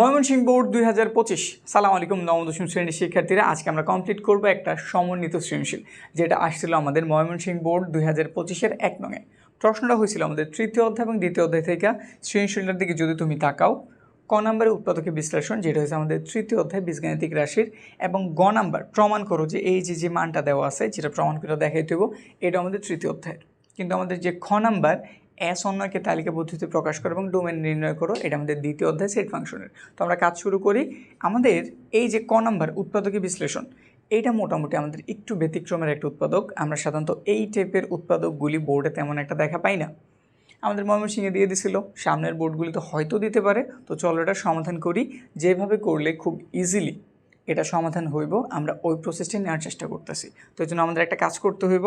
Mymensingh board দুই হাজার পঁচিশ। সালাম আলাইকুম, নবম দশম শ্রেণির শিক্ষার্থীরা। আজকে আমরা কমপ্লিট করব একটা সমন্বিত সৃজনশীল, যেটা আসছিল আমাদের ময়মনসিংহ বোর্ড দুই হাজার পঁচিশের এক নঙে প্রশ্নটা হয়েছিল আমাদের তৃতীয় অধ্যায় এবং দ্বিতীয় অধ্যায় থেকে সৃজনশীলটার দিকে যদি তুমি তাকাও, ক নাম্বারের উৎপাদকের বিশ্লেষণ, যেটা হচ্ছে আমাদের তৃতীয় অধ্যায় বীজগাণিতিক রাশির, এবং গ নাম্বার প্রমাণ করো যে এই যে যে মানটা দেওয়া আছে, যেটা প্রমাণ করে দেখাই দেবো এটা আমাদের তৃতীয় অধ্যায়ের। কিন্তু আমাদের যে খ নাম্বার এস অন্যকে তালিকা পদ্ধতিতে প্রকাশ করো এবং ডোমেন নির্ণয় করো, এটা আমাদের দ্বিতীয় অধ্যায় সেট ফাংশনের। তো আমরা কাজ শুরু করি, আমাদের এই যে ক নাম্বার, উৎপাদকী বিশ্লেষণ এটা মোটামুটি আমাদের একটু ব্যতিক্রমের একটা উৎপাদক। আমরা সাধারণত এই টাইপের উৎপাদকগুলি বোর্ডে তেমন একটা দেখা পাই না। আমাদের ময়মনসিংহে দিয়ে দিছিল, সামনের বোর্ডগুলিতে হয়তো দিতে পারে। তো চলো এটা সমাধান করি, যেভাবে করলে খুব ইজিলি এটা সমাধান হইব, আমরা ওই প্রসেসটি নেওয়ার চেষ্টা করতেছি। তো এই জন্য আমাদের একটা কাজ করতে হইব,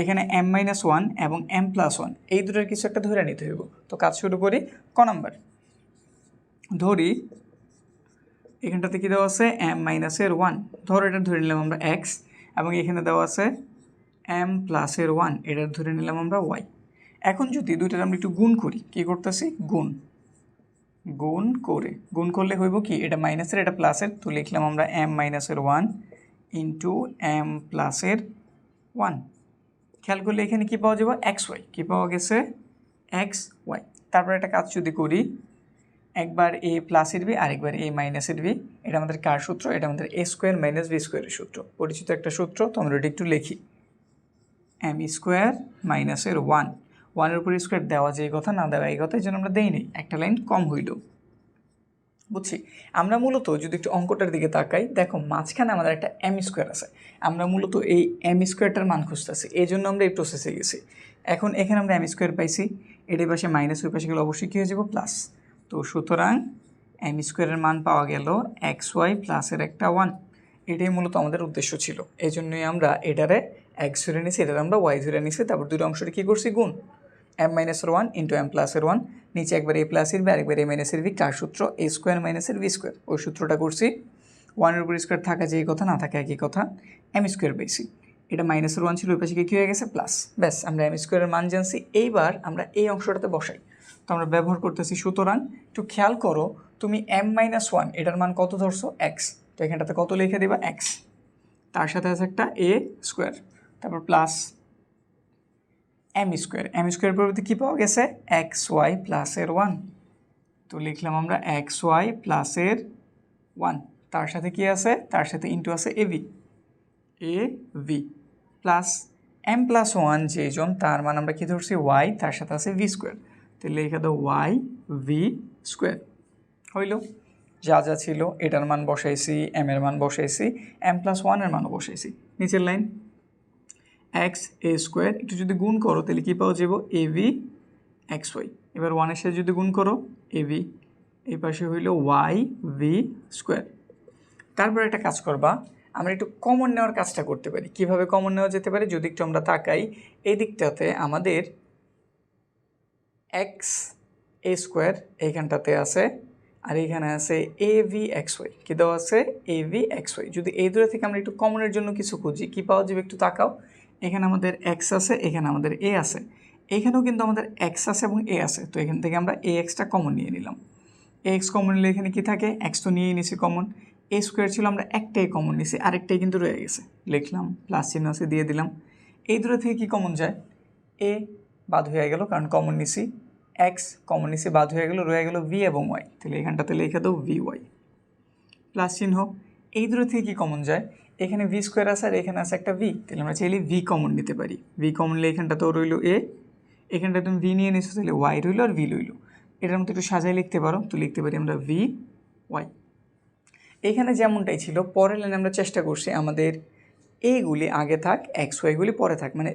এখানে এম মাইনাস ওয়ান এবং এম প্লাস ওয়ান এই দুটোর কিছু একটা ধরে নিতে হইব। তো কাজ শুরু করি, ক নাম্বার? ধরি, এখানটাতে কী দেওয়া আছে? এম মাইনাসের ওয়ান ধরো এটা ধরে নিলাম আমরা এক্স এবং এখানে দেওয়া আছে এম প্লাসের ওয়ান এটা ধরে নিলাম আমরা ওয়াই এখন যদি দুইটার আমরা একটু গুণ করি, কী করতেছি? গুণ। গুণ করে, গুণ করলে হইব কি? এটা মাইনাসের এটা প্লাসের তো লিখলাম আমরা এম মাইনাসের ওয়ান ইন্টু এম প্লাসের ওয়ান খেয়াল করলে এখানে কী পাওয়া যাবে? এক্স ওয়াই কী পাওয়া গেছে? এক্স ওয়াই তারপর একটা কাজ যদি করি, একবার এ প্লাসের বি আরেকবার এ মাইনাসের বি এটা আমাদের কার সূত্র? এটা আমাদের এ স্কোয়ার মাইনাস বি স্কোয়ারের সূত্র। পরিচিত একটা সূত্র, তো আমরা এটা একটু লিখি। এম স্কোয়ার মাইনাসের ওয়ান ওয়ানের উপর স্কোয়ার দেওয়া যে কথা, না দেওয়া এই কথা, এই জন্য আমরা দেই নেই একটা লাইন কম হইল। বুঝছি? আমরা মূলত যদি একটু অঙ্কটার দিকে তাকাই, দেখো মাঝখানে আমাদের একটা এম স্কোয়ার আছে। আমরা মূলত এই এম স্কোয়ারটার মান খুঁজতেছি। এই জন্য আমরা এই প্রসেসে গেছি। এখন এখানে আমরা এম স্কোয়ার পাইছি। এটার পাশে মাইনাস ওই পাশে গেলে অবশ্যই কী হয়ে যাব? প্লাস তো সুতরাং এম স্কোয়ারের মান পাওয়া গেল এক্স ওয়াই প্লাসের একটা ওয়ান এটাই মূলত আমাদের উদ্দেশ্য ছিল। এই জন্যই আমরা এটারে এক্স ধরে নিছি, এটার আমরা ওয়াই ধরে নিছি। তারপর দুটো অংশটা কী করছি? গুণ। এম মাইনাসের ওয়ান ইন্টু এম প্লাসের ওয়ান নিচে একবার এ প্লাসের বি আরেকবার এ মাইনাসের ভি কার সূত্র এ স্কোয়ার মাইনাসের ভি স্কোয়ার ওই সূত্রটা করছি। ওয়ানের উপর স্কোয়ার থাকা যে কথা, না থাকে একই কথা এম স্কোয়ার বেশি এটা মাইনাসের ওয়ান ছিল, ওই পাশে কী হয়ে গেছে? প্লাস ব্যাস, আমরা এম স্কোয়ারের মান জানছি। এইবার আমরা এই অংশটাতে বসাই। তো আমরা ব্যবহার করতেছি, সুতরাং একটু খেয়াল করো, তুমি এম মাইনাস ওয়ান এটার মান কত ধরছো? এক্স তো এখানটাতে কত লিখে দেবা? এক্স তার সাথে আছে একটা এ স্কোয়ার তারপর plus M square M square পরিবর্তে কী পাওয়া গেছে? এক্স ওয়াই প্লাসের ওয়ান তো লিখলাম আমরা এক্স ওয়াই প্লাসের ওয়ান তার সাথে কি আছে? তার সাথে ইন্টু আছে A B A B plus M plus one যেজন তার মান আমরা কী ধরছি? ওয়াই তার সাথে আছে ভি স্কোয়ার তো লিখে দাও ওয়াই ভি স্কোয়ার হইল? যা যা ছিল, এটার মান বসাইছি এম এর মান বসাইছি এম প্লাস ওয়ানের মানও বসাইছি। নিচের লাইন এক্স এ স্কোয়ার, একটু যদি গুণ করো, তাহলে কী পাওয়া যাব? A B X Y. এবার ওয়ানের সাথে যদি গুণ করো, এ ভি। এই পাশে হইল ওয়াই ভি স্কোয়ার। তারপর একটা কাজ করবা, আমরা একটু কমন নেওয়ার কাজটা করতে পারি। কীভাবে কমন নেওয়া যেতে পারে? যদি একটু আমরা তাকাই, এই দিকটাতে আমাদের এক্স এ স্কোয়ার এইখানটাতে আছে, আর এখানে আছে এ ভি এক্স ওয়াই। কী দেওয়া আছে? A B X Y. যদি এই দূরে থেকে আমরা একটু কমনের জন্য কিছু খুঁজি, কী পাওয়া যাবে একটু তাকাও। এখানে আমাদের এক্স আছে, এখানে আমাদের এ আছে। এখানেও কিন্তু আমাদের এক্স আছে এবং এ আছে। তো এখান থেকে আমরা এ এক্সটা কমন নিয়ে নিলাম। এ এক্স কমন নিলে এখানে কী থাকে? এক্স তো নিয়েই নিছি কমন এ স্কোয়ার ছিল আমরা একটাই কমন নিছি, আরেকটাই কিন্তু রয়ে গেছে। লিখলাম প্লাস চিহ্ন আছে, দিয়ে দিলাম। এই দূরে থেকে কি কমন যায়? এ বাদ হয়ে গেল, কারণ কমন নিছি এক্স কমন নিছি বাদ হয়ে গেল, রয়ে গেল ভি এবং ওয়াই তাহলে এখানটাতে লিখে দাও ভি ওয়াই প্লাস চিহ্ন। এই দূরে থেকে কি কমন যায়? এখানে ভি স্কোয়ার আছে আর এখানে আছে একটা ভি তাহলে আমরা চাইলে ভি কমন নিতে পারি। ভি কমন নিলে এখানটা তো রইল এ এখানটা তুমি ভি নিয়ে নিছো, তাহলে ওয়াই রইল আর ভি রইল। এটার মধ্যে একটু সাজাই লিখতে পারো, তো লিখতে পারি আমরা ভি ওয়াই এখানে যেমনটাই ছিল, পরের লাইনে আমরা চেষ্টা করছি আমাদের এইগুলি আগে থাক এক্স ওয়াইগুলি পরে থাক মানে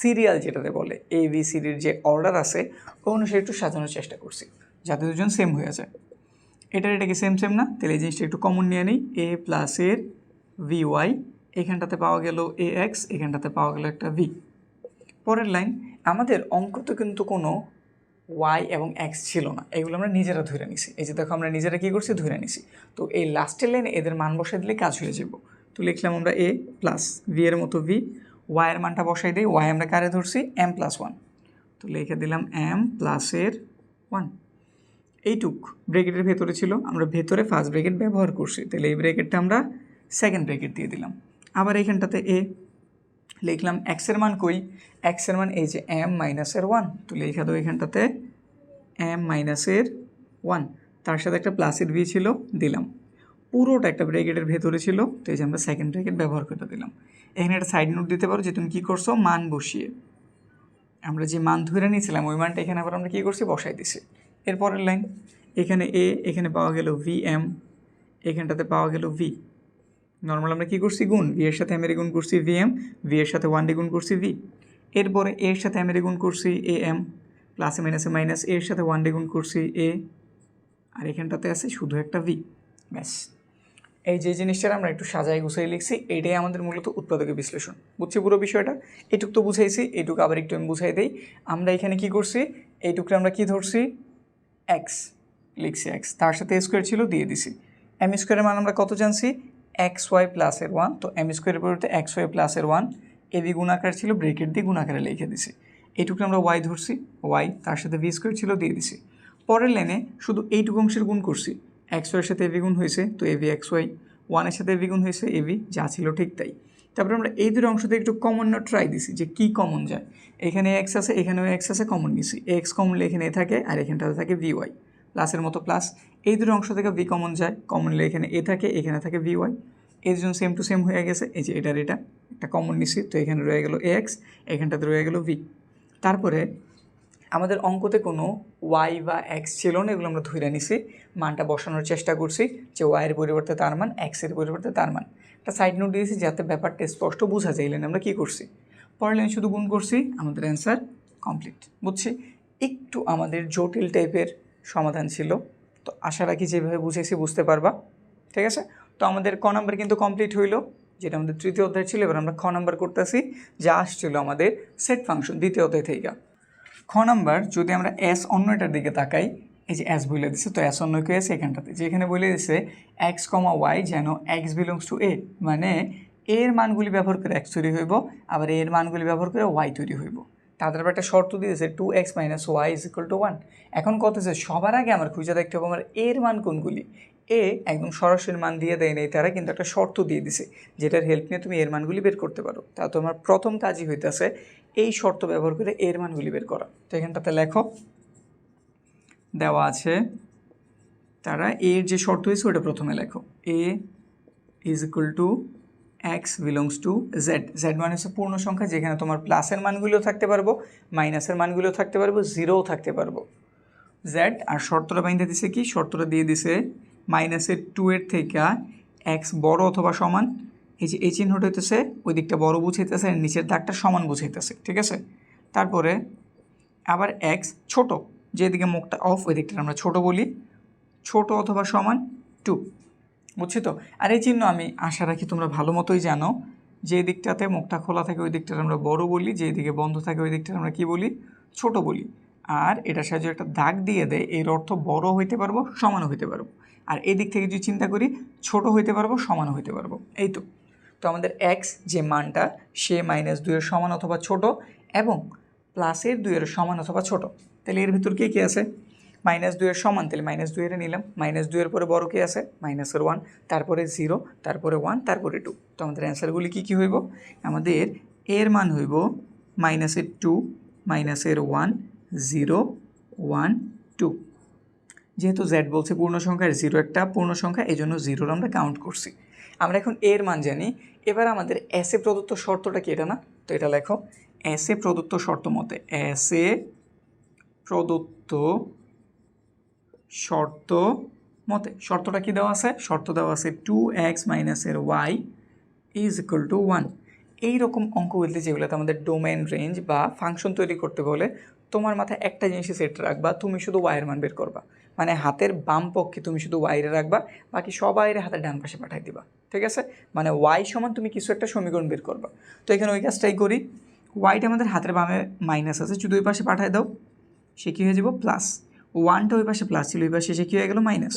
সিরিয়াল যেটাতে বলে এ বি সিডির যে অর্ডার আছে ওই অনুসারে একটু সাজানোর চেষ্টা করছি, যাতে দুজন সেম হয়ে যায়। এটার এটা কি সেম সেম না? তাহলে এই জিনিসটা একটু কমন নিয়ে নিই এ প্লাসের ভি ওয়াই এখানটাতে পাওয়া গেল এ এক্স এখানটাতে পাওয়া গেল একটা ভি পরের লাইন, আমাদের অঙ্ক তো কিন্তু কোনো ওয়াই এবং এক্স ছিল না। এগুলো আমরা নিজেরা ধরে নিছি। এই যে দেখো, আমরা নিজেরা কী করছি? ধরে নিছি। তো এই লাস্টের লাইনে এদের মান বসাই দিলে কাজ হয়ে যাব তো লিখলাম আমরা এ প্লাস ভি এর মতো ভি ওয়াইয়ের মানটা বসাই দিই। ওয়াই আমরা কারে ধরছি? এম প্লাস ওয়ান তো লিখে দিলাম এম প্লাসের ওয়ান এইটুক ব্রেকেটের ভেতরে ছিল। আমরা ভেতরে ফার্স্ট ব্রেকেট ব্যবহার করছি। তাহলে এই ব্রেকেটটা আমরা সেকেন্ড ব্রেকেট দিয়ে দিলাম। আবার এইখানটাতে এ লিখলাম এক্সের মান কই? এক্সের মান এই যে এম মাইনাসের ওয়ান তো লেখা দাও এখানটাতে এম মাইনাসের ওয়ান তার সাথে একটা প্লাসের ভি ছিল, দিলাম। পুরোটা একটা ব্রেকেটের ভেতরে ছিল, তো এই যে আমরা সেকেন্ড ব্রেকেট ব্যবহার করে দিলাম। এখানে একটা সাইড নোট দিতে পারো যে তুমি কী করছ? মান বসিয়ে। আমরা যে মান ধরে নিয়েছিলাম, ওই মানটা এখানে আবার আমরা কী করছি? বসাই দিছি। এরপরের লাইন এখানে এ এখানে পাওয়া গেল ভি এম এখানটাতে পাওয়া গেল ভি নর্মাল আমরা কী করছি? গুণ। ভি এর সাথে এমের গুণ করছি ভি এম ভি এর সাথে ওয়ান ডি গুণ করছি ভি এরপরে এর সাথে এমের গুণ করছি এ এম প্লাসে মাইনাসে মাইনাস এর সাথে ওয়ান ডি গুণ করছি এ আর এখানটাতে আছে শুধু একটা ভি ব্যাস। এই যে জিনিসটা আমরা একটু সাজাই গুছাই লিখছি এইটাই আমাদের মূলত উৎপাদকের বিশ্লেষণ। বুঝছি পুরো বিষয়টা? এটুক তো বুঝাইছি এইটুকু আবার একটু আমি বুঝাই দিই। আমরা এখানে কি করছি? এইটুকু আমরা কি ধরছি? এক্স লিখছি এক্স তার সাথে স্কোয়ার ছিল, দিয়ে দিছি। এম স্কোয়ারের মান আমরা কত জানছি? এক্স ওয়াই প্লাসের ওয়ান তো এম স্কোয়ারের পরিবর্তে এক্স ওয়াই প্লাসের ওয়ান এবি গুণাকার ছিল ব্রেকেট দিয়ে গুণাকারে লিখে দিছি। এইটুকু আমরা ওয়াই ধরছি ওয়াই তার সাথে ভি স্কোয়ার ছিল দিয়ে দিছি। পরের লাইনে শুধু এইটুকু অংশের গুণ করছি। এক্স ওয়াইয়ের সাথে এবি গুণ হয়েছে, তো এবি এক্স ওয়াই ওয়ানের সাথে এবি গুণ হয়েছে এবি যা ছিল ঠিক তাই। তারপরে আমরা এই দুটো অংশ থেকে একটু কমন না ট্রাই দিছি যে কী কমন যায়। এখানে এক্স আছে, এখানেও এক্স আছে কমন নিছি। এক্স কমন এখানে থাকে, আর এখানটাতে থাকে ভি ওয়াই প্লাসের মতো প্লাস এই দুটো অংশ থেকে ভি কমন যায়। কমন এখানে এ থাকে, এখানে থাকে ভি ওয়াই এই দুজন সেম টু সেম হয়ে গেছে। এই যে এটার এটা, একটা কমন নিছি তো এখানে রয়ে গেল এক্স এখানটাতে রয়ে গেল ভি তারপরে আমাদের অঙ্কতে কোনো ওয়াই বা এক্স ছিল না, এগুলো আমরা ধরে নিছি। মানটা বসানোর চেষ্টা করছি যে ওয়াইয়ের পরিবর্তে তার মান এক্সের পরিবর্তে তার মান। একটা সাইড নোট দিয়েছি যাতে ব্যাপারটা স্পষ্ট বোঝা যাইলেন আমরা কী করছি? পরের লাইন শুধু গুণ করছি, আমাদের অ্যান্সার কমপ্লিট বুঝছি? একটু আমাদের জটিল টাইপের সমাধান ছিল। তো আশা রাখি যেভাবে বুঝেছি বুঝতে পারবা। ঠিক আছে? তো আমাদের ক নাম্বার কিন্তু কমপ্লিট হইল, যেটা আমাদের তৃতীয় অধ্যায় ছিল। এবার আমরা খ নাম্বার করতেছি, যা আসছিল আমাদের সেট ফাংশন দ্বিতীয় অধ্যায় থেকে খ নাম্বার, যদি আমরা এস অন্য এটার দিকে তাকাই, এই যে এস বলে দিছে, তো এস অন্য কে এস এখানটাতে। যেখানে বলে দিছে এক্স কমা ওয়াই যেন এক্স বিলংস টু এ মানে এর মানগুলি ব্যবহার করে এক্স তৈরি হইব, আবার এর মানগুলি ব্যবহার করে ওয়াই তৈরি হইব। তাদের আবার একটা শর্ত দিয়েছে two X minus Y is equal to one এখন কত হচ্ছে সবার আগে আমার খুঁজে দেখতে হবে আমার এর মান কোনগুলি? এ একদম সরাসরি মান দিয়ে দেয় নেই, তারা কিন্তু একটা শর্ত দিয়ে দিছে, যেটার হেল্প নিয়ে তুমি এর মানগুলি বের করতে পারো। তা তোমার প্রথম কাজই হইতেছে এই শর্ত ব্যবহার করে এর মানগুলি বের করা। তো এখানটাতে লেখো, দেওয়া আছে, তারা এর যে শর্ত হয়েছে ওটা প্রথমে লেখো। A is equal to X belongs to Z Z মানে হচ্ছে পূর্ণ সংখ্যা, যেখানে তোমার প্লাসের মানগুলিও থাকতে পারব মাইনাসের মানগুলিও থাকতে পারব জিরোও থাকতে পারব। জেড আর শর্তটা বাইন্দা দিছে কি? শর্তটা দিয়ে দিছে মাইনাসের টু এর থেকে এক্স বড় অথবা সমান, এই যে এই চিহ্নটা হইতেছে, ওই দিকটা বড় বুঝাইতেছে, আর নিচের দাগটা সমান বুঝাইতেছে, ঠিক আছে? তারপরে আবার এক্স ছোট, যেদিকে মুখটা অফ ওই দিকটা আমরা ছোট বলি। ছোট অথবা সমান টু বুঝছি তো? আর এই চিহ্ন আমি আশা রাখি তোমরা ভালো মতোই জানো যে দিকটাতে মুখটা খোলা থাকে, ওই দিকটা আমরা বড় বলি, যে দিকে বন্ধ থাকে, ওই দিকটা আমরা কি বলি? ছোট বলি। আর এটার সাহায্যে একটা দাগ দিয়ে দেয়, এর অর্থ বড় হইতে পারব, সমানও হইতে পারব। আর এই দিক থেকে যদি চিন্তা করি, ছোট হইতে পারব, সমানও হইতে পারব। এই তো। তো আমাদের এক্স যে মানটা, সে মাইনাস দুইয়ের সমান অথবা ছোট এবং প্লাসের দুইয়ের সমান অথবা ছোট। তাহলে এর ভিতর কে কী আছে? মাইনাস দুইয়ের সমান, তাহলে মাইনাস দুইয়ের নিলাম। মাইনাস দুইয়ের পরে বড় কে আছে? মাইনাসের ওয়ান, তারপরে জিরো, তারপরে ওয়ান, তারপরে টু। তো আমাদের অ্যান্সারগুলি কী কী হইব? আমাদের এর মান হইব মাইনাসের টু, মাইনাসের ওয়ান, জিরো, ওয়ান, টু। যেহেতু জেড বলছে পূর্ণ সংখ্যা জিরো একটা পূর্ণ সংখ্যা এই জন্য জিরোর আমরা কাউন্ট করছি। আমরা এখন এর মান জানি। এবার আমাদের এসে প্রদত্ত শর্তটা কি এটা না? তো এটা লেখো। এসে প্রদত্ত শর্ত মতে এসে প্রদত্ত শর্ত মতে, শর্তটা কি দেওয়া আছে? শর্ত দেওয়া আছে টু এক্স মাইনাসের Y is equal to one এইরকম অঙ্ক বলতে যেগুলোতে আমাদের ডোমেন রেঞ্জ বা ফাংশন তৈরি করতে বলে, তোমার মাথায় একটা জিনিসই সেট রাখবা, তুমি শুধু ওয়াইয়ের মান বের করবা। মানে হাতের বাম পক্ষে তুমি শুধু ওয়াইরে রাখবা, বাকি সবাইরে হাতের ডান পাশে পাঠাই দিবা। ঠিক আছে? মানে ওয়াই সমান তুমি কিছু একটা সমীকরণ বের করবা। তো এখানে ওই কাজটাই করি। ওয়াইটা আমাদের হাতের বামে মাইনাস আছে শুধু ওই পাশে পাঠায় দাও, সে কী হয়ে যাব? প্লাস ওয়ানটা ওই পাশে প্লাস ছিল, ওই পাশে সে কী হয়ে গেল মাইনাস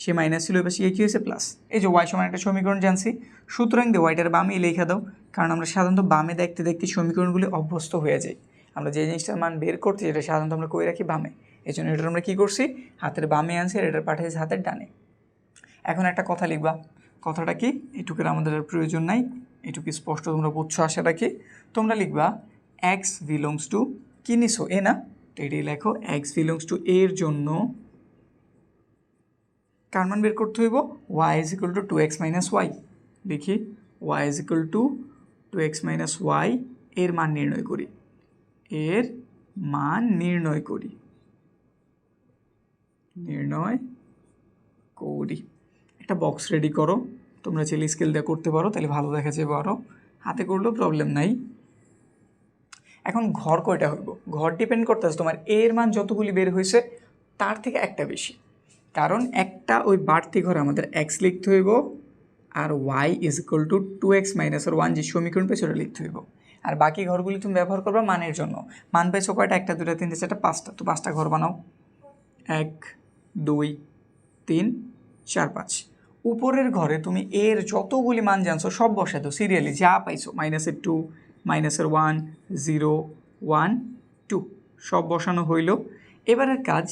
সে মাইনাস ছিল, ওই পাশে গিয়ে কী হয়েছে প্লাস এই যে ওয়াই সমান একটা সমীকরণ জানছি, সুতরাং দিয়ে ওয়াইটার বামে লেখা দাও, কারণ আমরা সাধারণত বামে দেখতে দেখতে সমীকরণগুলি অভ্যস্ত হয়ে যাই। আমরা যে জিনিসটার মান বের করতে যেটা সাধারণত আমরা কই রাখি? বামে। এই জন্য এটা আমরা কী করছি? হাতের বামে আনছি আর এটা পাঠিয়েছি হাতের ডানে। এখন একটা কথা লিখবা। কথাটা কি? এটুকুর আমাদের প্রয়োজন নাই। এটুকু স্পষ্ট তোমরা বুঝছ আশা রাখি। তোমরা লিখবা এক্স বিলংস টু কি নিছো এ না? তো এটাই লেখো এক্স বিলংস টু এর জন্য কার মান বের করতে হইব? Y is equal to two X minus Y দেখি Y is equal to two X minus Y এর মান নির্ণয় করি। এর মান নির্ণয় করি। নির্ণয় করি। একটা বক্স রেডি করো। তোমরা চাইলে স্কেল দিয়ে করতে পারো, তাহলে ভালো দেখা যাবে আরও হাতে করলেও প্রবলেম নাই। এখন ঘর কয়টা হইব? ঘর ডিপেন্ড করতেছে তোমার এর মান যতগুলি বের হয়েছে তার থেকে একটা বেশি। কারণ একটা ওই বাড়তি ঘরে আমাদের এক্স লিখতে হইব, আর Y is equal to two X minus R one যে সমীকরণ পেয়েছে, ওটা লিখতে হইব। আর বাকি ঘরগুলি তুমি ব্যবহার করবে মানের জন্য। মান পেয়েছ কয়টা? একটা দুটা তিনটে, চারটা, পাঁচটা। তো পাঁচটা ঘর বানাও। এক, দুই, তিন, চার, পাঁচ। উপরের ঘরে তুমি এর যতগুলি মান জানছো, সব দাও। সিরিয়ালি যা পাইছো মাইনাসের টু মাইনাসের ওয়ান, জিরো, ওয়ান, টু সব বসানো হইল। এবারের কাজ,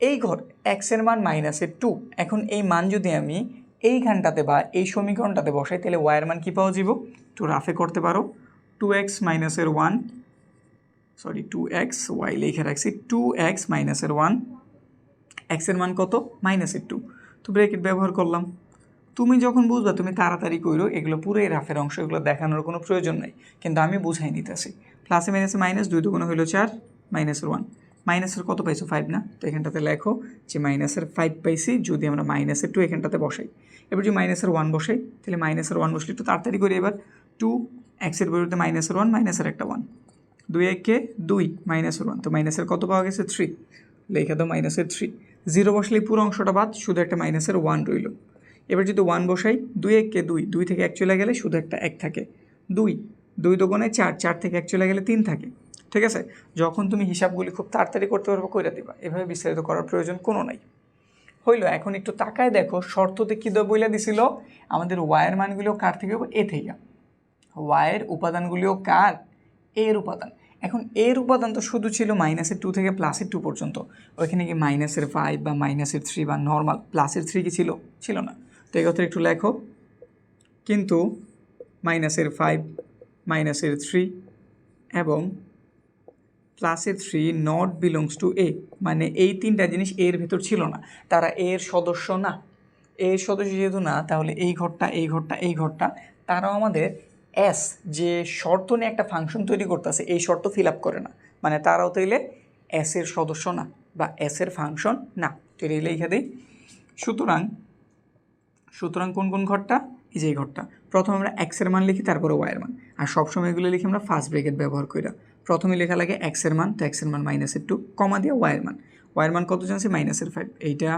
এই ঘর এক্সের মান মাইনাসের টু এখন এই মান যদি আমি এইখানটাতে বা এই সমীকরণটাতে বসাই, তাহলে ওয়াইয়ের মান কী পাওয়া যাব একটু রাফে করতে পারো। টু এক্স মাইনাসের one sorry two X Y লিখে রাখছি টু এক্স মাইনাসের ওয়ান এক্সের মান কত? মাইনাসের টু তো ব্রেকেট ব্যবহার করলাম। তুমি যখন বুঝবা তুমি তাড়াতাড়ি কইরো এগুলো পুরোই রাফের অংশ এগুলো দেখানোর কোনো প্রয়োজন নাই কিন্তু আমি বুঝাই নিতেছি প্লাসে মাইনাসে মাইনাস দুই দুগুণ হইল চার মাইনাসের ওয়ান মাইনাসের কত পাইছো ফাইভ না তো এখানটাতে লেখো যে মাইনাসের ফাইভ পাইছি যদি আমরা মাইনাসের টু এখানটাতে বসাই এবার যদি মাইনাসের ওয়ান বসাই তাহলে মাইনাসের ওয়ান বসলে একটু তাড়াতাড়ি করি এবার টু এক্সের পরিবর্তে মাইনাসের ওয়ান মাইনাসের একটা ওয়ান দুই এককে দুই মাইনাসের ওয়ান তো মাইনাসের কত পাওয়া গেছে থ্রি লেখা দাও মাইনাসের থ্রি জিরো বসলে পুরো অংশটা বাদ শুধু একটা মাইনাসের ওয়ান রইল এবার যদি ওয়ান বসাই, দুই এককে দুই দুই থেকে এক চলে গেলে শুধু একটা এক থাকে। দুই দুই দোকানে চার চার থেকে এক চলে গেলে তিন থাকে। ঠিক আছে? যখন তুমি হিসাবগুলি খুব তাড়াতাড়ি করতে পারব, কইরা দিবা। এভাবে বিস্তারিত করার প্রয়োজন কোনো নাই। হইল, এখন একটু তাকায় দেখো, শর্ততে কী বইলা দিছিল? আমাদের ওয়ার মানগুলিও কার থেকে এ থেকে। ওয়ায়ের উপাদানগুলিও কার? এর উপাদান। এখন এর উপাদান তো শুধু ছিল মাইনাসের টু থেকে প্লাসের টু পর্যন্ত। ওইখানে কি মাইনাসের ফাইভ বা মাইনাসের থ্রি বা নর্মাল প্লাসের থ্রি কি ছিল? ছিল না। কথা একটু লেখো। কিন্তু মাইনাসের ফাইভ মাইনাসের থ্রি এবং প্লাসের three not belongs to A মানে এই তিনটা জিনিস এর ভেতর ছিল না। তারা এর সদস্য না। এর সদস্য যেহেতু না, তাহলে এই ঘরটা এই ঘরটা এই ঘরটা। তারাও আমাদের এস যে শর্ত নিয়ে একটা ফাংশন তৈরি করতেছে, এই শর্ত ফিল আপ করে না। মানে তারাও তাইলে এস এর সদস্য না বা এস ফাংশন না। তো এটা লিখে দিই। সুতরাং সুতরাং কোন কোন ঘরটা? এই যে ঘরটা। প্রথমে আমরা এক্সের মান লিখি, তারপরে ওয়াইয়ের মান। আর সবসময় এগুলো লিখি আমরা ফার্স্ট ব্রেকেট ব্যবহার করি প্রথমে লেখা লাগে এক্সের মান, তো এক্সের মান মাইনাসের টু কমা দিয়ে ওয়াইয়ের মান। ওয়াইয়ের মান কত জানছি? মাইনাসের ফাইভ এইটা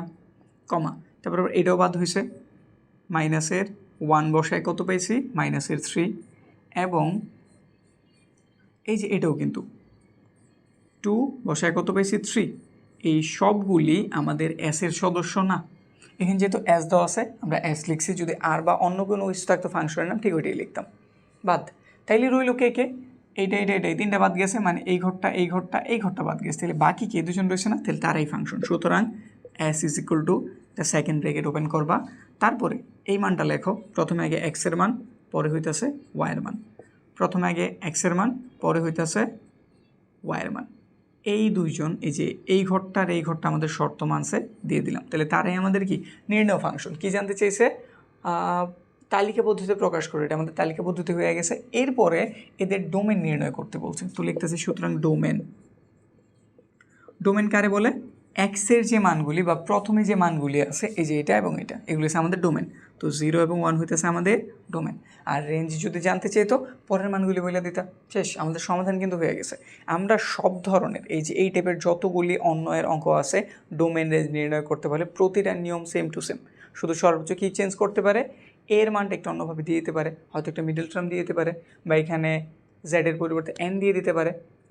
কমা তারপর এটাও বাদ হয়েছে। মাইনাসের ওয়ান বসায় কত পেয়েছি? মাইনাসের থ্রি এবং এই যে এটাও কিন্তু। টু বসায় কত পেয়েছি? থ্রি এই সবগুলি আমাদের এসের সদস্য না। এখানে যেহেতু এস দেওয়া আছে, আমরা এস লিখছি, যদি আর বা অন্য কোনো কিছু থাকতো ফাংশনের নাম, ঠিক ওইটাই লিখতাম। বাদ। তাইলে রইল কে কে? এইটা এইটা এইটা, এই তিনটা বাদ গেছে মানে এই ঘরটা এই ঘরটা এই ঘরটা বাদ গেছে। তাহলে বাকি কে দুজন রয়েছে না? তাহলে তারাই ফাংশন সুতরাং S is equal to the second bracket open করবা। তারপরে এই মানটা লেখো। প্রথমে আগে এক্সের মান, পরে হইতেছে ওয়াইয়ের মান। প্রথমে আগে এক্সের মান, পরে হইতেছে ওয়াইয়ের মান। এই দুইজন, এই যে এই ঘরটার এই ঘরটা আমাদের শর্ত মানসে দিয়ে দিলাম। তাহলে তারাই আমাদের কি? নির্ণয় ফাংশন কি জানতে চাইছে তালিকা পদ্ধতিতে প্রকাশ করে। এটা আমাদের তালিকা পদ্ধতি হয়ে গেছে। এরপরে এদের ডোমেন নির্ণয় করতে বলছে। তো লিখতেছে সুতরাং ডোমেন ডোমেন কারে বলে? এক্সের যে মানগুলি বা প্রথমে যে মানগুলি আছে, এই যে এটা এবং এটা, এগুলি হচ্ছে আমাদের ডোমেন তো জিরো এবং ওয়ান হইতেছে আমাদের ডোমেন আর রেঞ্জ যদি জানতে চাইতো, পরের মানগুলি বলে দিতাম শেষ, আমাদের সমাধান কিন্তু হয়ে গেছে। আমরা সব ধরনের, এই যে এই টাইপের যতগুলি অন্যয়ের অঙ্ক আছে ডোমেন রেঞ্জ নির্ণয় করতে পারে প্রতিটা নিয়ম সেম টু সেম শুধু সর্বোচ্চ কী চেঞ্জ করতে পারে? এর মানটা একটু অন্যভাবে দিয়ে দিতে পারে। হয়তো একটা মিডল টার্ম দিয়ে দিতে পারে। বা এখানে জেডের পরিবর্তে এন দিয়ে দিতে পারে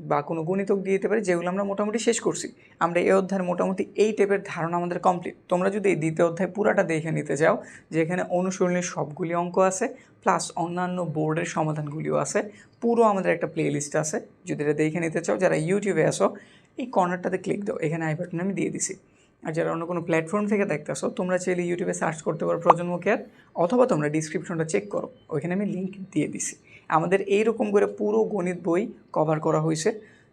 বা কোনো গণিতক দিয়ে দিতে পারে, যেগুলো আমরা মোটামুটি শেষ করছি। আমরা এই অধ্যায়ের মোটামুটি এই টাইপের ধারণা আমাদের কমপ্লিট তোমরা যদি এই দ্বিতীয় অধ্যায় পুরাটা দেখে নিতে চাও, যেখানে অনুশীলনীর সবগুলি অঙ্ক আছে প্লাস অন্যান্য বোর্ডের সমাধানগুলিও আছে, পুরো আমাদের একটা প্লে লিস্ট আছে। যদি এটা দেখে নিতে চাও, যারা ইউটিউবে আসো এই কর্নারটাতে ক্লিক দাও। এখানে আই বাটন আমি দিয়ে দিছি। আর যারা অন্য কোনো প্ল্যাটফর্ম থেকে দেখতেছো, তোমরা চাইলে ইউটিউবে সার্চ করতে পারো প্রজন্ম কেয়ার অথবা তোমরা ডিসক্রিপশনটা চেক করো। ওইখানে আমি লিঙ্ক দিয়ে দিছি। আমাদের এইরকম করে পুরো গণিত বই কভার করা হয়েছে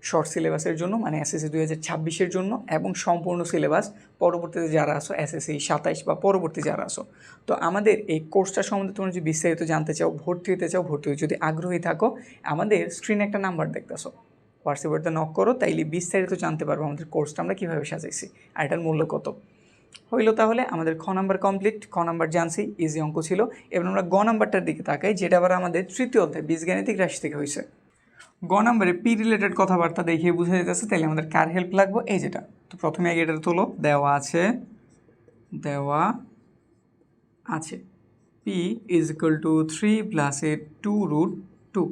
শর্ট সিলেবাসের জন্য মানে এসএসসি দুই হাজার ছাব্বিশের জন্য এবং সম্পূর্ণ সিলেবাস পরবর্তীতে যারা আসো এসএসসি সাতাইশ বা পরবর্তী যারা আসো তো আমাদের এই কোর্সটা সম্বন্ধে তোমরা যদি বিস্তারিত জানতে চাও, ভর্তি হতে চাও, ভর্তি হতে যদি আগ্রহী থাকো, আমাদের স্ক্রিনে একটা নাম্বার দেখতেছো। হোয়াটসঅ্যাপেতে নক করো, তাইলে বিস্তারিত জানতে পারব আমাদের কোর্সটা আমরা কীভাবে সাজাইছি, আর এটার মূল্য কত। হইল তাহলে আমাদের খ নাম্বার কমপ্লিট খ নাম্বার জানছি ইজি অঙ্ক ছিল। এবার আমরা গ নাম্বারটার দিকে তাকাই, যেটা আবার আমাদের তৃতীয় অধ্যায়, বীজগাণিতিক রাশি থেকে হয়েছে গ নাম্বারে পি রিলেটেড কথাবার্তা দেখিয়ে বুঝে যেতেছে তাহলে আমাদের কার হেল্প লাগবো? এই যেটা। তো প্রথমে আগে এটা তোলো। দেওয়া আছে দেওয়া আছে। P is equal to three plus A two root two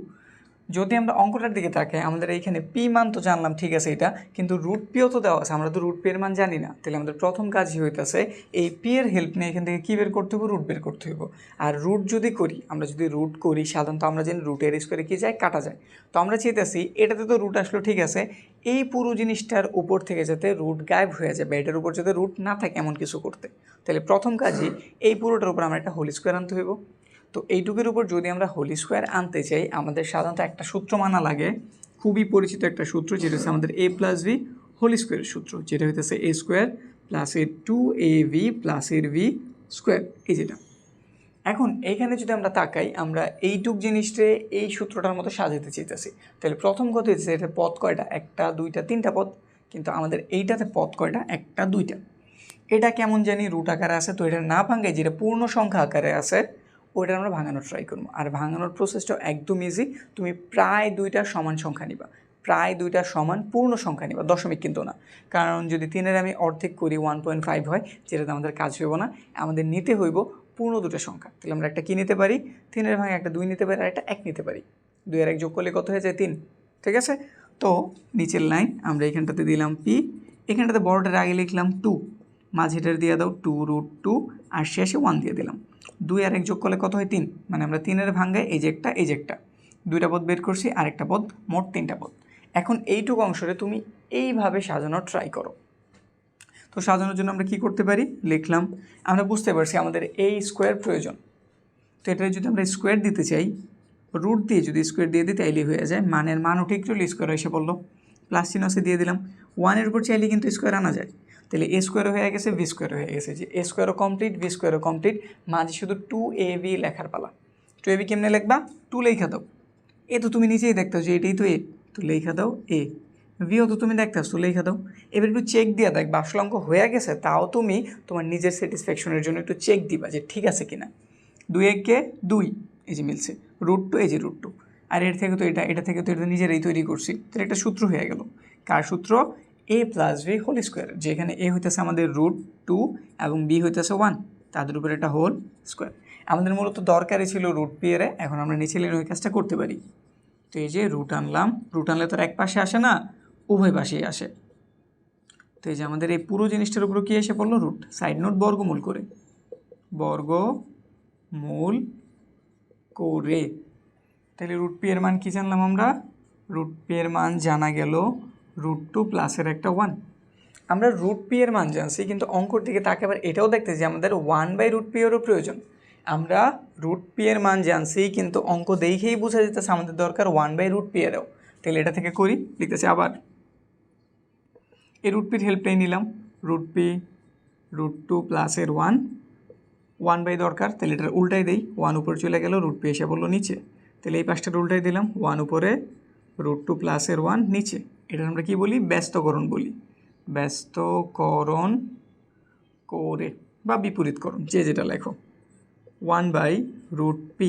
যদি আমরা অঙ্কটার দিকে তাকাই আমাদের এইখানে পি মান তো জানলাম, ঠিক আছে এটা, কিন্তু রুট পিও তো দেওয়া আছে, আমরা তো রুট পি এর মান জানি না। তাহলে আমাদের প্রথম কাজই হইতেছে, এই পি এর হেল্প নিয়ে এখান থেকে কী বের করতে হবে রুট বের করতে হইব। আর রুট যদি করি, আমরা যদি রুট করি, সাধারণত আমরা জানি রুটের স্কোয়ারে কী যায়? কাটা যায়। তো আমরা চেয়েছি এটাতে তো রুট আসলো, ঠিক আছে, এই পুরো জিনিসটার উপর থেকে যাতে রুট গায়েব হয়ে যায়, বা এটার উপর যাতে রুট না থাকে এমন কিছু করতে। তাহলে প্রথম কাজই এই পুরোটার উপর আমরা একটা হোল স্কোয়ার আনতে হইব। তো এইটুকুর উপর যদি আমরা হোলি স্কোয়ার আনতে চাই, আমাদের সাধারণত একটা সূত্র মানা লাগে। খুবই পরিচিত একটা সূত্র, যেটা হচ্ছে আমাদের এ প্লাস ভি হোলি স্কোয়ারের সূত্র, যেটা হইতেছে এ স্কোয়ার প্লাস এর টু এ ভি প্লাস এর ভি স্কোয়ার, এই যেটা। এখন এইখানে যদি আমরা তাকাই, আমরা এইটুক জিনিসটা এই সূত্রটার মতো সাজাতে চাইতেছি। তাহলে প্রথম কথা হচ্ছে এটা পথ কয়টা? একটা, দুইটা, তিনটা পথ কিন্তু আমাদের এইটাতে পথ কয়টা? একটা, দুইটা। এটা কেমন জানি রুট আকারে আছে, তো এটা না ভাঙে যেটা পূর্ণ সংখ্যা আকারে আছে ওইটা আমরা ভাঙানোর ট্রাই করব। আর ভাঙানোর প্রসেসটা একদম ইজি তুমি প্রায় দুইটা সমান সংখ্যা নিবা। প্রায় দুইটা সমান পূর্ণ সংখ্যা নিবা, দশমিক কিন্তু না। কারণ যদি তিনের আমি অর্ধেক করি ওয়ান পয়েন্ট ফাইভ হয় যেটাতে আমাদের কাজ হইব না। আমাদের নিতে হইব পূর্ণ দুটো সংখ্যা। তাহলে আমরা একটা কী নিতে পারি? তিনের ভাঙে একটা দুই নিতে পারি, আর একটা এক নিতে পারি। দুই আর এক যোগ করলে কত হয়ে যায়? তিন। ঠিক আছে? তো নিচের লাইন আমরা এখানটাতে দিলাম পি এখানটাতে বড়টার আগে লিখলাম টু মাঝেটার দিয়ে দাও টু রুট টু আর শেষে ওয়ান দিয়ে দিলাম। দুই আর এক যোগ করলে কত হয়? তিন। মানে আমরা তিনের ভাঙ্গায় এই যে একটা, এই যে একটা। দুইটা পদ বের করছি আরেকটা পদ, মোট তিনটা পদ। এখন এইটুকু অংশরে তুমি এইভাবে সাজানোর ট্রাই করো। তো সাজানোর জন্য আমরা কি করতে পারি? লিখলাম, আমরা বুঝতে পারছি আমাদের এই স্কোয়ার প্রয়োজন। তো এটা যদি আমরা স্কোয়ার দিতে চাই রুট দিয়ে যদি স্কোয়ার দিয়ে দিই, তাইলে হয়ে যায়, মানের মানও ঠিক চলে স্কোয়ার এসে বলল প্লাস চিহ্ন দিয়ে দিলাম। ওয়ানের উপর চাইলে কিন্তু স্কোয়ার আনা যায়। তাহলে এ স্কোয়ারও হয়ে গেছে ভি স্কোয়ারও হয়ে গেছে। যে এ স্কোয়ারও কমপ্লিট ভি স্কোয়ারও কমপ্লিট মাঝে শুধু টু এ ভি লেখার পালা। টু এ ভি কেমনে লিখবা? টু লেখা দাও। এ তো তুমি নিজেই দেখতে যে এটাই তো এ তো লেখা দাও এ ভিও তো তুমি দেখতে তো লেখা দাও। এবার একটু চেক দিয়ে দেখ বাসল অঙ্ক হয়ে গেছে, তাও তুমি তোমার নিজের স্যাটিসফ্যাকশনের জন্য একটু চেক দিবা যে ঠিক আছে কিনা। দুই এককে দুই, এই যে মিলছে। রুট টু এই যে রুট টু আর এর থেকে তো এটা এটা থেকে তো এটা নিজেরাই তৈরি করছি। তাহলে একটা সূত্র হয়ে গেল। কার সূত্র? A plus B whole square যেখানে এ হইতেছে আমাদের রুট টু এবং বি হইতেছে ওয়ান তাদের উপরে একটা হোল স্কোয়ার আমাদের মূলত দরকারই ছিল রুট পি এর, এখন আমরা নিচে নিলে ওই কাজটা করতে পারি। তো এই যে রুট আনলাম রুট আনলে তো এক পাশে আসে না, উভয় পাশেই আসে। তো এই যে আমাদের এই পুরো জিনিসটার উপরে কী এসে পড়ল? রুট সাইড নোট বর্গমূল করে। বর্গমূল করে। তাহলে রুট পি এর মান কী জানলাম আমরা? রুট পি এর মান জানা গেল রুট টু প্লাসের একটা ওয়ান আমরা রুট পি এর মান জানছি, কিন্তু অঙ্কর দিকে তাকে আবার এটাও দেখতে যে আমাদের ওয়ান বাই রুট পি এরও প্রয়োজন। আমরা রুট পি এর মান জানছি, কিন্তু অঙ্ক দেখেই বোঝা যেতেছে আমাদের দরকার ওয়ান বাই রুট পি এরও। তাহলে এটা থেকে করি, লিখতেছি আবার। এই রুট পির হেল্পটাই নিলাম। রুট পি রুট টু প্লাসের ওয়ান ওয়ান বাই দরকার। তাহলে এটার উল্টাই দেই। ওয়ান উপরে চলে গেল রুট পি এসে বলল নিচে। তাহলে এই পাঁচটার উল্টাই দিলাম। ওয়ান উপরে রুট টু প্লাসের ওয়ান নিচে। এটা আমরা কি বলি? ব্যস্তকরণ বলি। ব্যস্তকরণ করে বা বিপরীতকরণ, যে যেটা লেখো। One by root P.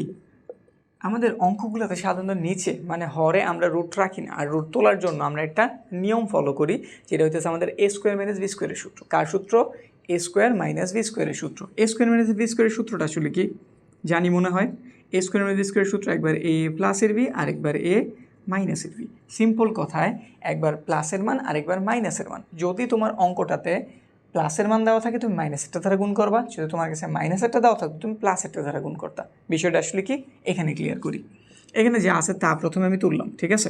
আমাদের অঙ্কগুলোতে সাধারণত নিচে মানে হরে আমরা রুট রাখি না, আর রুট তোলার জন্য আমরা একটা নিয়ম ফলো করি, যেটা হচ্ছে আমাদের এ স্কোয়ার মাইনাস বি স্কোয়ারের সূত্র। কার সূত্র? এ স্কোয়ার মাইনাস বি স্কোয়ারের সূত্র। এ স্কোয়ার মাইনাস বি স্কোয়ারের সূত্রটা আসলে কি? জানি মনে হয়। এ স্কোয়ার মাইনাস বি স্কোয়ারের সূত্র একবার এ প্লাসের বি আরেকবার এ মাইনাসের বি সিম্পল কথায়, একবার প্লাসের মান, আরেকবার মাইনাসের মান। যদি তোমার অঙ্কটাতে প্লাসের মান দেওয়া থাকে, তুমি মাইনাসেরটা দ্বারা গুণ করবা। যদি তোমার কাছে মাইনাসেরটা দেওয়া থাকে, তুমি প্লাসেরটা দ্বারা গুণ করতা। বিষয়টা আসলে কি? এখানে ক্লিয়ার করি। এখানে যে আছে তা প্রথমে আমি তুললাম, ঠিক আছে?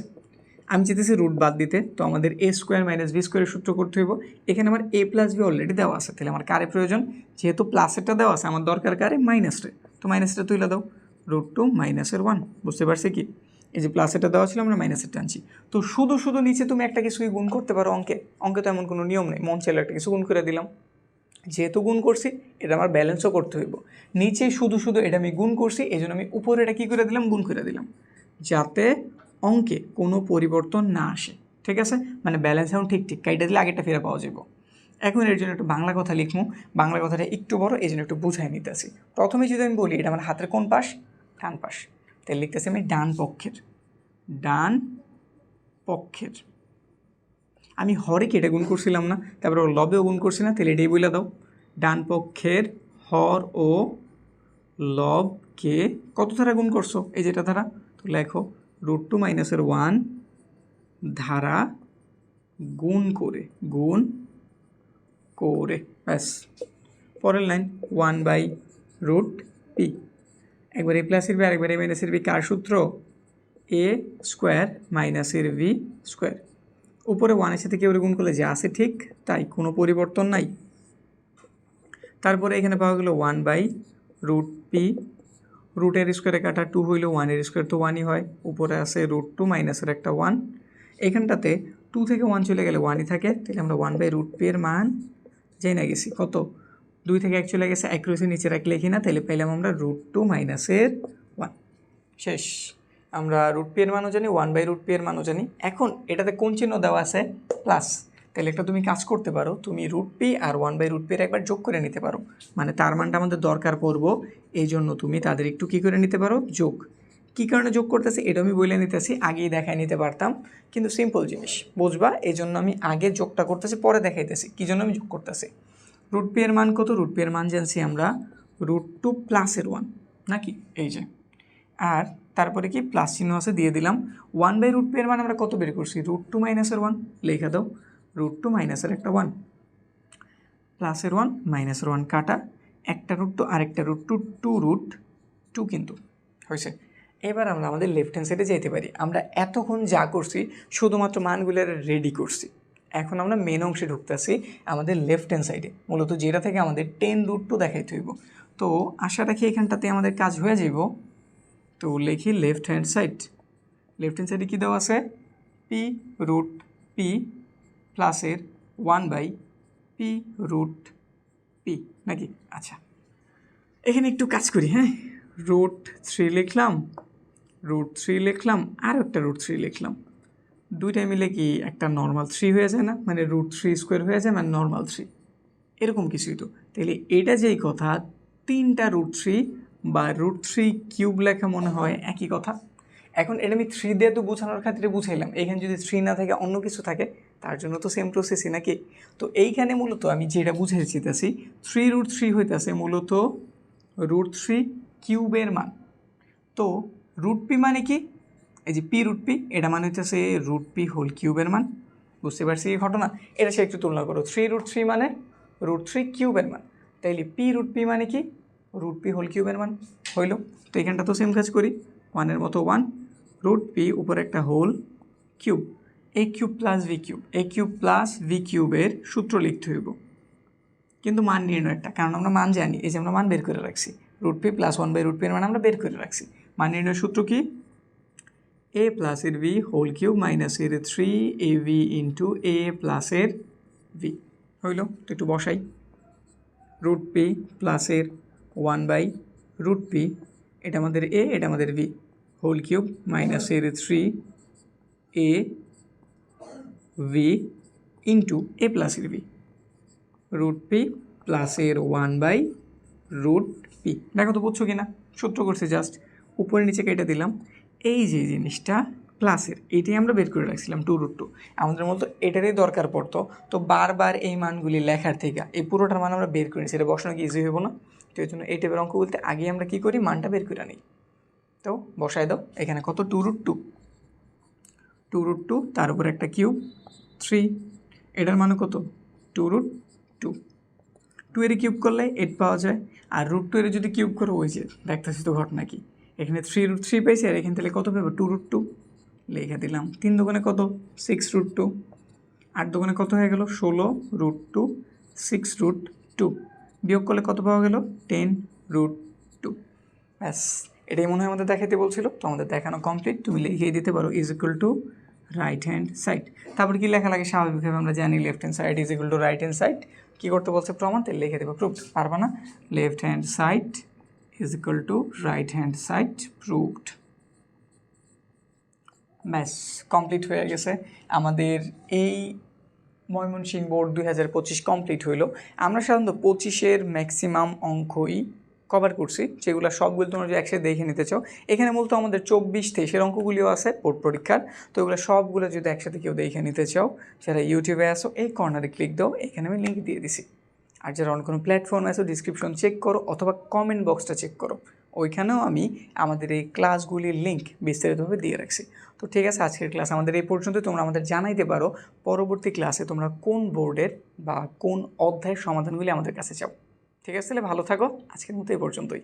আমি চেতেছি রুট বাদ দিতে, তো আমাদের এ স্কোয়ার মাইনাস বি স্কোয়ারের সূত্র করতে হইব। এখানে আমার এ প্লাস বি অলরেডি দেওয়া আছে, তাহলে আমার কারে প্রয়োজন? যেহেতু প্লাসেরটা দেওয়া আছে, আমার দরকার কারে মাইনাসটা তো মাইনাসটা তুলে দাও। রুট টু মাইনাসের ওয়ান বুঝতে পারছি কি? এই যে প্লাসেরটা দেওয়া ছিল, আমরা মাইনাসের টানছি। তো শুধু শুধু নিচে তুমি একটা কিছুই গুণ করতে পারো অঙ্কে। অঙ্কে তো এমন কোনো নিয়ম নেই। মন চাইলে একটা কিছু গুণ করে দিলাম। যেহেতু গুণ করছি, এটা আমার ব্যালেন্সও করতে হইব। নিচে শুধু শুধু এটা আমি গুণ করছি এই জন্য আমি উপরে এটা কী করে দিলাম? গুণ করে দিলাম। যাতে অঙ্কে কোনো পরিবর্তন না আসে। ঠিক আছে? মানে ব্যালেন্স এখন ঠিক ঠিক। কাইটা দিলে আগেরটা ফিরে পাওয়া যাবে এখন এর জন্য একটু বাংলা কথা লিখব বাংলা কথাটা একটু বড় এই জন্য একটু বুঝাই নিতেছি। প্রথমে যদি আমি বলি, এটা আমার হাতের কোন পাশ? ডান পাশ। তাহলে লিখতেছি আমি ডান পক্ষের। ডান পক্ষের। আমি হরে কেটে গুণ করছিলাম না? তারপরে লবেও গুণ করছি না, তাহলে এটাই বলে দাও। ডান পক্ষের, হর ও লবকে কত ধারা গুণ করছ? এই যেটা ধারা, তো লেখো রুট টু মাইনাসের ওয়ান ধারা গুণ করে গুণ করে, ব্যাস। পরের line one by root P একবার এ প্লাসের বি আরেকবার এ মাইনাসের বি কার সূত্র? এ স্কোয়ার মাইনাসের ভি স্কোয়ার উপরে ওয়ানের সাথে কেউ গুণ করলে যা আছে ঠিক, তাই কোনো পরিবর্তন নাই। তারপরে এখানে পাওয়া গেলো ওয়ান বাই রুট পি রুটের স্কোয়ারে কাটা টু হইলে ওয়ানের স্কোয়ার তো ওয়ানই হয়। উপরে আছে রুট টু মাইনাসের একটা ওয়ান এখানটাতে টু থেকে ওয়ান চলে গেলে ওয়ানই থাকে, তাহলে আমরা ওয়ান বাই রুট পি এর মান জেনে গেছি। কত? দুই থেকে এক চলে গেছে রয়েছে নিচে রাখলে লিখি না? তাহলে পাইলাম আমরা রুট টু মাইনাসের ওয়ান শেষ। আমরা রুট পি এর মানও জানি ওয়ান বাই রুট পি এর মানও জানি। এখন এটাতে কোন চিহ্ন দেওয়া আছে? প্লাস তাহলে একটা তুমি কাজ করতে পারো, তুমি রুট পি আর ওয়ান বাই রুট পি এর একবার যোগ করে নিতে পারো। মানে তার মানটা আমাদের দরকার পড়ব এই জন্য তুমি তাদের একটু কী করে নিতে পারো? যোগ। কী কারণে যোগ করতেছি? এটা আমি বলে নিতেছি, আগেই দেখাই নিতে পারতাম। কিন্তু সিম্পল জিনিস, বুঝবা? এই জন্য আমি আগে যোগটা করতেছি, পরে দেখাইতেছি, কী জন্য আমি যোগ করতেছি? রুট পি এর মান কত? রুট পি এর মান জানছি আমরা। রুট টু প্লাসের ওয়ান নাকি? এই যে। আর তারপরে কি? প্লাস চিহ্ন আছে, দিয়ে দিলাম। ওয়ান বাই রুট পি এর মান আমরা কত বের করছি? রুট টু মাইনাসের ওয়ান লেখা দাও। রুট টু মাইনাসের একটা ওয়ান প্লাসের ওয়ান মাইনাসের ওয়ান কাটা। একটা রুট টু আরেকটা root two two root two কিন্তু হয়েছে। এবার আমরা আমাদের লেফট হ্যান্ড সাইডে যেতে পারি। আমরা এতক্ষণ যা করছি, শুধুমাত্র মানগুলোর রেডি করছি। এখন আমরা মেন অংশে ঢুকতেছি আমাদের লেফট হ্যান্ড সাইডে মূলত যেটা থেকে আমাদের টেন রুট টু দেখাইতে হইব। তো আশা রাখি এখানটাতে আমাদের কাজ হয়ে যাইব। তো লিখি left hand side left hand সাইডে কী দেওয়া আছে? পি রুট পি প্লাসের one by P root P নাকি? আচ্ছা। এখানে একটু কাজ করি হ্যাঁ? রুট থ্রি লিখলাম রুট থ্রি লিখলাম আর একটা রুট থ্রি লিখলাম। দুইটা মিলে কি একটা নর্মাল থ্রি হয়ে যায় না? মানে রুট থ্রি স্কোয়ার হয়ে যায় মানে নর্মাল থ্রি এরকম কিছুই তো। তাহলে এটা যেই কথা, তিনটা রুট থ্রি বা রুট থ্রি কিউব লেখা মনে হয় একই কথা। এখন এটা আমি থ্রি দিয়ে তো বোঝানোর খাতিরে বুঝাইলাম। এখানে যদি থ্রি না থাকে, অন্য কিছু থাকে, তার জন্য তো সেম প্রসেসই নাকি? তো এইখানে মূলত আমি যেটা বুঝাই চিতেছি থ্রি রুট থ্রি হইতেছে মূলত রুট থ্রি কিউবের মান। তো রুট পি মানে কি? এই যে পি রুট পি এটা মানে হচ্ছে রুট পি হোল কিউবের মান। বুঝতে পারছি এই ঘটনা? এটা সে একটু তুলনা করো। থ্রি রুট থ্রি মানে রুট থ্রি কিউবের মান। তাইলে পি রুট পি মানে কি? রুট পি হোল কিউবের মান। হইল? তো এখানটা তো সেম কাজ করি। ওয়ানের মতো ওয়ান রুট পি উপরে একটা whole cube A cube plus B cube A cube plus B কিউবের সূত্র লিখতে হইব। কিন্তু মান নির্ণয়টা কারণ আমরা মান জানি। এই যে আমরা মান বের করে রাখছি। Root P plus one by root P এর মান আমরা বের করে রাখছি। মান নির্ণয়ের সূত্র কি? এ প্লাসের ভি হোল কিউব মাইনাসের three A B into A প্লাসের ভি হইল একটু বসাই। রুট পি প্লাসের ওয়ান বাই রুট পি এটা আমাদের এ এটা আমাদের ভি হোল কিউব মাইনাসের three A B into A প্লাসের ভি রুট পি প্লাসের ওয়ান বাই রুট পি দেখো তো বুঝছ কি না সূত্র করছে জাস্ট উপরে নিচে কেটে দিলাম। এই যে জিনিসটা প্লাসের এটাই আমরা বের করে রাখছিলাম টু রুট টু আমাদের মতো এটারই দরকার পড়তো। তো বারবার এই মানগুলি লেখার থেকে, এই পুরোটার মান আমরা বের করি সেটা বসানো কি ইজি হইব না? তো এই জন্য এই টাইপের অঙ্ক বলতে আগে আমরা কী করি? মানটা বের করে নিই তো বসায় দাও। এখানে কত? Two root two two root two তার উপর একটা কিউব থ্রি এটার মানে কত? টু রুট টু টু এর কিউব করলে এইট পাওয়া যায়। আর রুট টু এর যদি কিউব করো, ওই যে দেখতেছি তো ঘটনা কি। এখানে থ্রি রুট থ্রি পাইছি আর এখানে তাহলে কত পাবো? টু রুট টু লিখে দিলাম। তিন দোকানে কত? সিক্স রুট টু আট দোকানে কত হয়ে গেল? ষোলো root two six root two বিয়োগ করলে কত পাওয়া গেল? টেন রুট টু ব্যাস, এটাই মনে হয় আমাদের দেখাতে বলছিল। তো আমাদের দেখানো কমপ্লিট তুমি লিখিয়ে দিতে পারো is equal to right hand side তারপর কি লেখা লাগে? স্বাভাবিকভাবে আমরা জানি left hand side is equal to right hand side কী করতে বলছে প্রমাণ? লিখে দেবো প্রুফ পারবা না? Left hand side is equal to right hand side proved ব্যাস কমপ্লিট হয়ে গেছে। আমাদের এই ময়মনসিংহ বোর্ড দুই হাজার পঁচিশ কমপ্লিট হইল। আমরা সাধারণত পঁচিশের ম্যাক্সিমাম অঙ্কই কভার করছি। যেগুলো সবগুলো তোমরা যদি একসাথে দেখে নিতে চাও। এখানে মূলত আমাদের চব্বিশ, তেইশের অঙ্কগুলিও আছে, বোর্ড পরীক্ষার। তো এগুলো সবগুলো যদি একসাথে কেউ দেখে নিতে চাও, যারা ইউটিউবে আসো এই কর্নারে ক্লিক দাও, এখানে আমি লিঙ্ক দিয়ে দিছি। আর যারা অন্য কোনো প্ল্যাটফর্মে আছে ডিসক্রিপশন চেক করো অথবা কমেন্ট বক্সটা চেক করো। ওইখানেও আমি আমাদের এই ক্লাসগুলির লিঙ্ক বিস্তারিতভাবে দিয়ে রাখছি। তো ঠিক আছে, আজকের ক্লাস আমাদের এই পর্যন্ত। তোমরা আমাদের জানাইতে পারো পরবর্তী ক্লাসে তোমরা কোন বোর্ডের বা কোন অধ্যায়ের সমাধানগুলি আমাদের কাছে চাও। ঠিক আছে, তাহলে ভালো থাকো। আজকের মতো এই পর্যন্তই।